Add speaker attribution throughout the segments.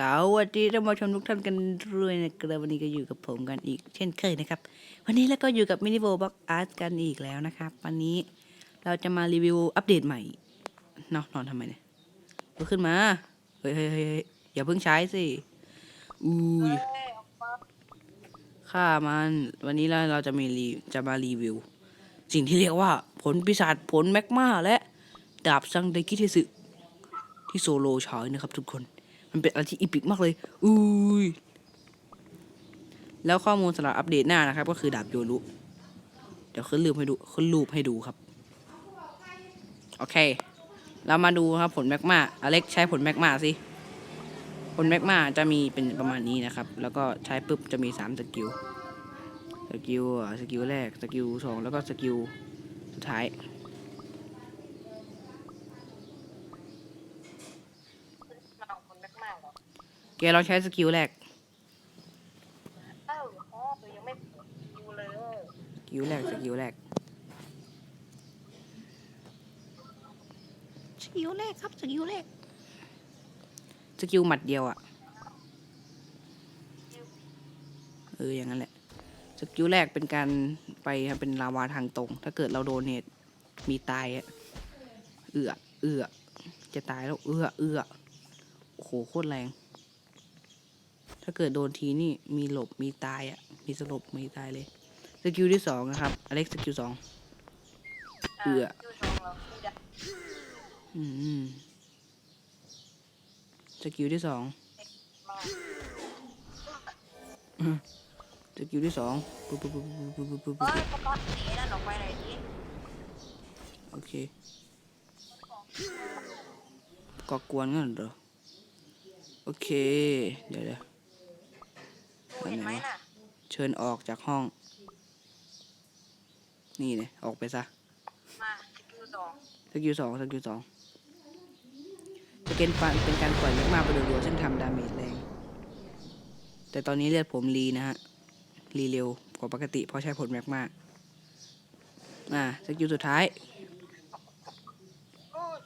Speaker 1: สวัสดีท่านผู้ชมทุกท่านกันด้วยนะครับวันนี้ก็อยู่กับผมกันอีกเช่นเคยนะครับ วันนี้แล้วก็อยู่กับมินิโ o บ็อกอาร์ตกันอีกแล้วนะครับ วันนี้เราจะมารีวิวอัปเดตใหม่เนาะนอนทำไมเนี่ยลุกขึ้นมาเฮ้ยเฮ้ยเฮ้ยอย่าเพิ่งใช้สิอุ้ยฆ่ามันวันนี้เราเราจะมีรีจะมารีวิว สิ่งที่เรียกว่าผลปีศาจผลแมกมาและดาบซังไดคิเทสึที่โซโลใช้นะครับทุกคน มันเป็นอะไรที่อีพิกมากเลย อุ้ย แล้วข้อมูลสำหรับอัปเดตหน้านะครับ ก็คือดาบโยรุเดี๋ยวขึ้นรูปให้ดูขึ้นรูปให้ดูครับ โอเค เรามาดูครับผลแมกมาอเล็กใช้ผลแมกมาสิ ผลแมกมาจะมีเป็นประมาณนี้นะครับ แล้วก็ใช้ปุ๊บจะมีสามสกิล สกิลสกิลแรก สกิลสองแล้วก็สกิลสุดท้าย
Speaker 2: มาเอาคนมากๆหรอ
Speaker 1: แกลองใช้สกิลแรก
Speaker 2: เอ้าอ๋อตัวยังไม่ดูเลย
Speaker 1: สกิลแรกสกิลแรกสกิลแรกครับสกิลแรกสกิลหมัดเดียวอะ่ะเอออย่างนั้นแหละสกิลแรกเป็นการไปครับเป็นลาวาทางตรง ถ้าเกิดเราโดนเนตมีตายอะเอือเอือจะตายแล้วเอือเอือโอ้โหโคตรแรง ถ้าเกิดโดนทีนี่มีหลบมีตายอะมีสลบมีตายเลย สกิลที่สองนะครับ อเล็กสกิลสองเอื้อ
Speaker 2: ดูชองเราดูดัก
Speaker 1: อืมสกิลที่สอง
Speaker 2: มา
Speaker 1: สกิลที่สองปุ๊บปุ๊บปุ๊บปุ๊บปุ๊บปุ๊บ
Speaker 2: เฮ้ยประกอบสีนั่นออกไปไหนดิ
Speaker 1: โอเคก่อกวนกันเหรอ โอเค เดี๋ยวเดี๋ยว
Speaker 2: เห็นไหมน่ะ
Speaker 1: เชิญออกจากห้อง นี่เนี่ยออกไปซะ
Speaker 2: มาสกิลสอง
Speaker 1: สกิลสองสกิลสองสเกนฟันเป็นการปล่อยแมกมาไปรัวๆซึ่งทำดาเมจแรง แต่ตอนนี้เลือดผมรีนะฮะ รีเร็วกว่าปกติเพราะใช้ผลแมกมาอ่าสกิลสุดท้าย
Speaker 2: โอ้ย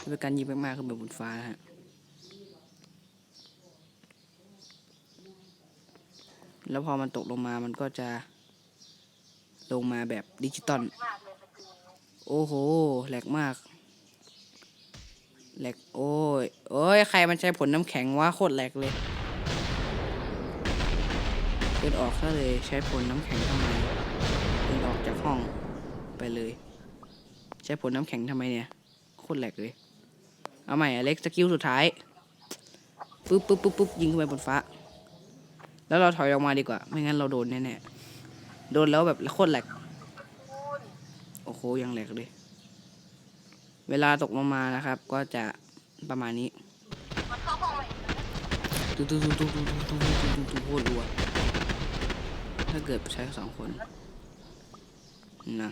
Speaker 1: จะเป็นการยิงแมกมาขึ้นไปบนฟ้านะฮะ แล้วพอมันตกลงมามันก็จะ ลงมาแบบดิจิตอล โอ้โหแหลกมาก แหลก โอ้ย โอ้ย ใครมันใช้ผลน้ำแข็งวะโคตรแหลกเลยเดินออกซะเลยใช้ผลน้ำแข็งทำไมเดินออกจากห้องไปเลย ใช้ผลน้ำแข็งทำไมเนี่ยโคตรแหลกเลย เอาใหม่อเล็กสกิลสุดท้ายปุ๊บปุ๊บปุ๊บปุ๊บยิงขึ้นไปบนฟ้า แล้วเราถอยออกมาดีกว่า ไม่งั้นเราโดนแน่ๆ โดนแล้วแบบโคตรแหลก โอ้โห ยังแหลกเลย เวลาตกลงมานะครับ ก็จะประมาณนี้ตุ้ตุ้ตุ้ตุ้ตุ้ตุ้ตุ้ตุ้ตุ้ตุ้โคตรรัวถ้าเกิดใช้สองคนนะ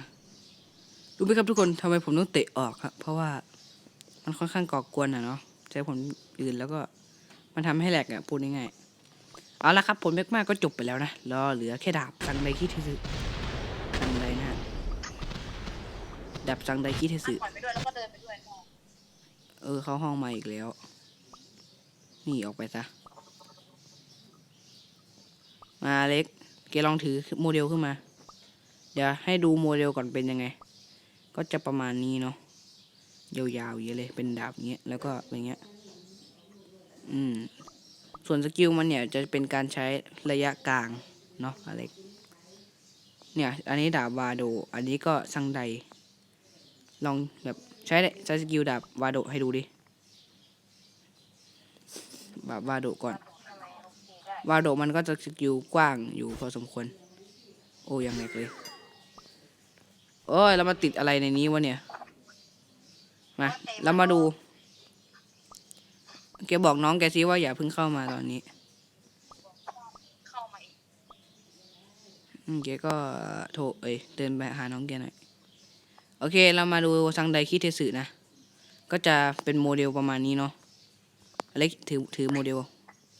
Speaker 1: รู้ไหมครับทุกคนทำไมผมต้องเตะออกครับ เพราะว่ามันค่อนข้างก่อกวนอะเนาะใช้ผลอื่นแล้วก็มันทำให้แหลกอะพูดง่ายๆ เอาละครับผลแมกมาก็จบไปแล้วนะรอเหลือแค่ดาบสังไดคิเทสึสังไดนะฮะดาบสังไดคิเทสึ
Speaker 2: ปล่อยไปด้วยแล้วก็เดินไปด้วยก็
Speaker 1: เออเข้าห้องมาอีกแล้ว นี่ออกไปซะ มาเล็กเกลองถือโมเดลขึ้นมา เดี๋ยวให้ดูโมเดลก่อนเป็นยังไง ก็จะประมาณนี้เนาะยาวๆอย่างเงี้ยเลยเป็นดาบอย่างเงี้ยแล้วก็เป็นเงี้ย อืม ส่วนสกิลมันเนี่ยจะเป็นการใช้ระยะกลางเนาะอเล็กเนี่ยอันนี้ดาบวาโด อันนี้ก็ซังได ลองแบบใช้ได้ใช้สกิลดาบวาโดให้ดูดิดาบวาโดก่อน วาโดมันก็จะสกิลกว้างอยู่พอสมควร โอ้ยังแหลกเลยโอ้ยเรามาติดอะไรในนี้วะเนี่ย มา เรามาดู แกบอกน้องแกซิว่าอย่าเพิ่งเข้ามาตอนนี้
Speaker 2: เข้ามาอีก
Speaker 1: อืมแกก็โทรเอ้ยเดินไปหาน้องแกหน่อยโอเค เรามาดูซังไดคิเทสึนะ ก็จะเป็นโมเดลประมาณนี้เนาะอเล็กถือถือโมเดล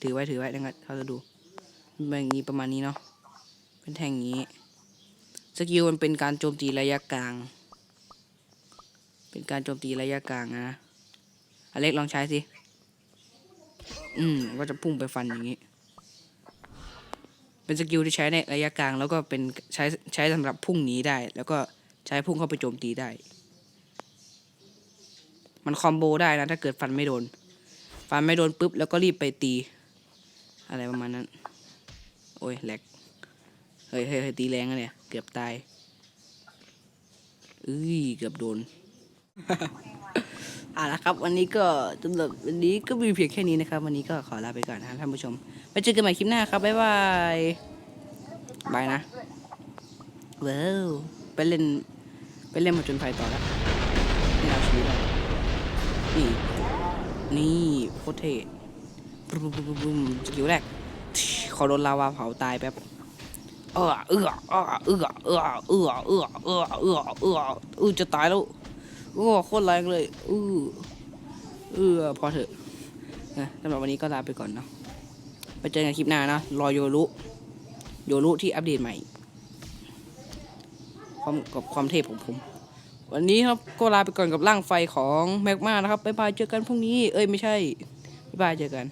Speaker 1: ถือไว้ถือไว้นะครับเขาจะดูมันเป็นอย่างนี้ประมาณนี้เนาะเป็นแท่งอย่างนี้สกิลมันเป็นการโจมตีระยะกลาง เป็นการโจมตีระยะกลางนะอเล็กลองใช้สิ อืมก็จะพุ่งไปฟันอย่างนี้ เป็นสกิลที่ใช้ในระยะกลางแล้วก็เป็นใช้ใช้สำหรับพุ่งหนีได้ แล้วก็ใช้พุ่งเข้าไปโจมตีได้ มันคอมโบได้นะ ถ้าเกิดฟันไม่โดน ฟันไม่โดนปุ๊บแล้วก็รีบไปตี อะไรประมาณนั้น โอ้ยแหลกเฮ้ยเฮ้ยเฮ้ยตีแรงอะเนี่ย เกือบตายเอ้ยเกือบโดน อาละครับ วันนี้ก็สำหรับวันนี้ก็มีเพียงแค่นี้นะครับ วันนี้ก็ขอลาไปก่อนนะครับท่านผู้ชมไปเจอกันใหม่คลิปหน้าครับบ๊ายบายบายนะว้าวไปเล่นไปเล่นมาจนภัยต่อแล้วนี่เอาชีวิตเรานี่นี่โคตรเท่ปุ๊บปุ๊บปุ๊บปุ๊บสกิลแรกขอโดนลาวาเผาตายแป๊บเออเออเออเออเออเออเออเออเออเออเออจะตายแล้ว โอ้โคตรแรงเลยเออเออพอเถอะนะสำหรับวันนี้ก็ลาไปก่อนเนาะไปเจอกันคลิปหน้านะรอโยรุโยรุที่อัปเดตใหม่ความกับความเทพของผม วันนี้ครับก็ลาไปก่อนกับร่างไฟของแมกมานะครับบ๊ายบายเจอกันพรุ่งนี้ เอ้ยไม่ใช่บ๊ายบายเจอกัน